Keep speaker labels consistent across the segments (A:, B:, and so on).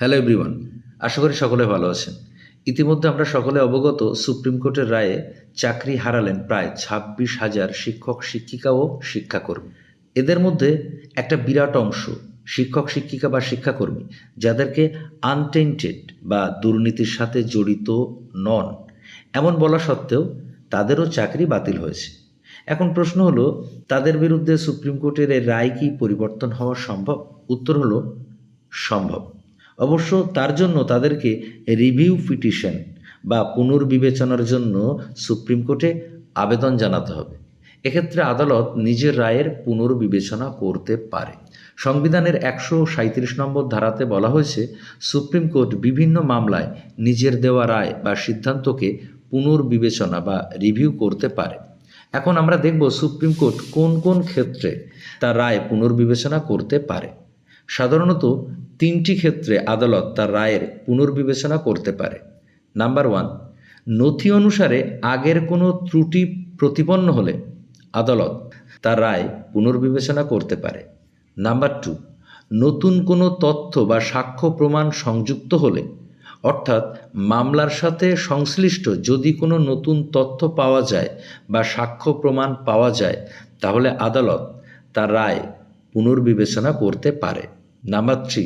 A: Hello everyone আশা করি সকলে ভালো আছেন। ইতিমধ্যে আমরা সকলে অবগত সুপ্রিম কোর্টের রায়ে চাকরি হারালেন প্রায় ছাব্বিশ হাজার শিক্ষক, শিক্ষিকা ও শিক্ষাকর্মী। এদের মধ্যে একটা বিরাট অংশ শিক্ষক, শিক্ষিকা বা শিক্ষাকর্মী, যাদেরকে আনটেন্টেড বা দুর্নীতির সাথে জড়িত নন। এমন বলা সত্ত্বেও তাদেরও চাকরি বাতিল হয়েছে। এখন প্রশ্ন হলো, তাদের বিরুদ্ধে সুপ্রিম কোর্টের এই রায় কি পরিবর্তন হওয়া সম্ভব? উত্তর হলো, সম্ভব। অবশ্য তার জন্য তাদেরকে রিভিউ পিটিশন বা পুনর্বিবেচনার জন্য সুপ্রিম কোর্টে আবেদন জানাতে হবে। এক্ষেত্রে আদালত নিজের রায়ের পুনর্বিবেচনা করতে পারে। সংবিধানের একশো সাঁত্রিশ নম্বর ধারাতে বলা হয়েছে, সুপ্রিম কোর্ট বিভিন্ন মামলায় নিজের দেওয়া রায় বা সিদ্ধান্তকে পুনর্বিবেচনা বা রিভিউ করতে পারে। এখন আমরা দেখব সুপ্রিম কোর্ট কোন কোন ক্ষেত্রে তার রায় পুনর্বিবেচনা করতে পারে। সাধারণত তিনটি ক্ষেত্রে আদালত তার রায়ের পুনর্বিবেচনা করতে পারে। নাম্বার ওয়ান, নথি অনুসারে আগের কোনো ত্রুটি প্রতিপন্ন হলে আদালত তার রায় পুনর্বিবেচনা করতে পারে। নাম্বার টু, নতুন কোনো তথ্য বা সাক্ষ্য প্রমাণ সংযুক্ত হলে, অর্থাৎ মামলার সাথে সংশ্লিষ্ট যদি কোনো নতুন তথ্য পাওয়া যায় বা সাক্ষ্য প্রমাণ পাওয়া যায়, তাহলে আদালত তার রায় পুনর্বিবেচনা করতে পারে। নাম্বার থ্রি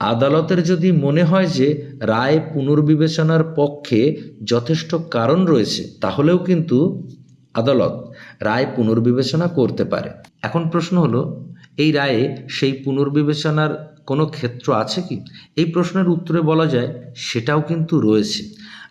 A: আদালতের যদি মনে হয় যে রায় পুনর্বিবেচনার পক্ষে যথেষ্ট কারণ রয়েছে, তাহলেও কিন্তু আদালত রায় পুনর্বিবেচনা করতে পারে। এখন প্রশ্ন হলো, এই রায়ে সেই পুনর্বিবেচনার কোনো ক্ষেত্র আছে কি? এই প্রশ্নের উত্তরে বলা যায়, সেটাও কিন্তু রয়েছে।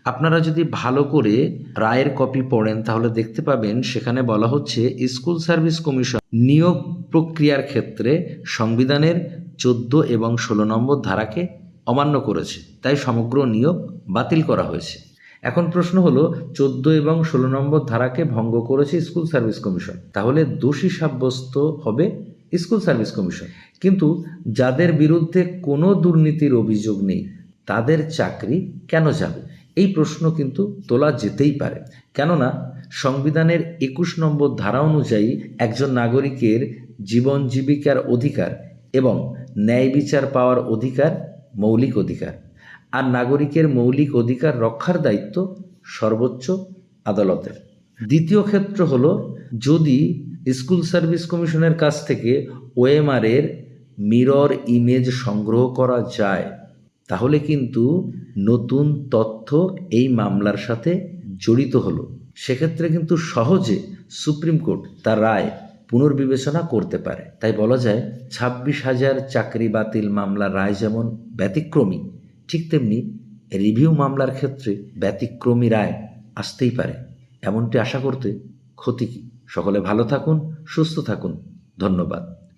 A: আপনারা যদি ভালো করে রায়ের কপি পড়েন, তাহলে দেখতে পাবেন, সেখানে বলা হচ্ছে, স্কুল সার্ভিস কমিশন নিয়োগ প্রক্রিয়ার ক্ষেত্রে সংবিধানের চোদ্দ এবং ষোলো নম্বর ধারাকে অমান্য করেছে, তাই সমগ্র নিয়োগ বাতিল করা হয়েছে। এখন প্রশ্ন হলো, চোদ্দ এবং ষোলো নম্বর ধারাকে ভঙ্গ করেছে স্কুল সার্ভিস কমিশন, তাহলে দোষী সাব্যস্ত হবে স্কুল সার্ভিস কমিশন। কিন্তু যাদের বিরুদ্ধে কোনো দুর্নীতির অভিযোগ নেই, তাদের চাকরি কেন যাবে? এই প্রশ্ন কিন্তু তোলা যেতেই পারে। কেননা, সংবিধানের একুশ নম্বর ধারা অনুযায়ী একজন নাগরিকের জীবন জীবিকার অধিকার এবং ন্যায় বিচার পাওয়ার অধিকার, মৌলিক অধিকার। আর নাগরিকের মৌলিক অধিকার রক্ষার দায়িত্ব সর্বোচ্চ আদালতের। দ্বিতীয় ক্ষেত্র হলো, যদি স্কুল সার্ভিস কমিশনের কাছ থেকে ওএমআরের মিরর ইমেজ সংগ্রহ করা যায়, তাহলে কিন্তু নতুন তথ্য এই মামলার সাথে জড়িত হলো। সেক্ষেত্রে কিন্তু সহজে সুপ্রিম কোর্ট তার রায় পুনর্বিবেচনা করতে পারে। তাই বলা যায়, ছাব্বিশ হাজার চাকরি বাতিল মামলার রায় যেমন ব্যতিক্রমী, ঠিক তেমনি রিভিউ মামলার ক্ষেত্রে ব্যতিক্রমী রায় আসতেই পারে। এমনটি আশা করতে ক্ষতি কী? সকলে ভালো থাকুন, সুস্থ থাকুন। ধন্যবাদ।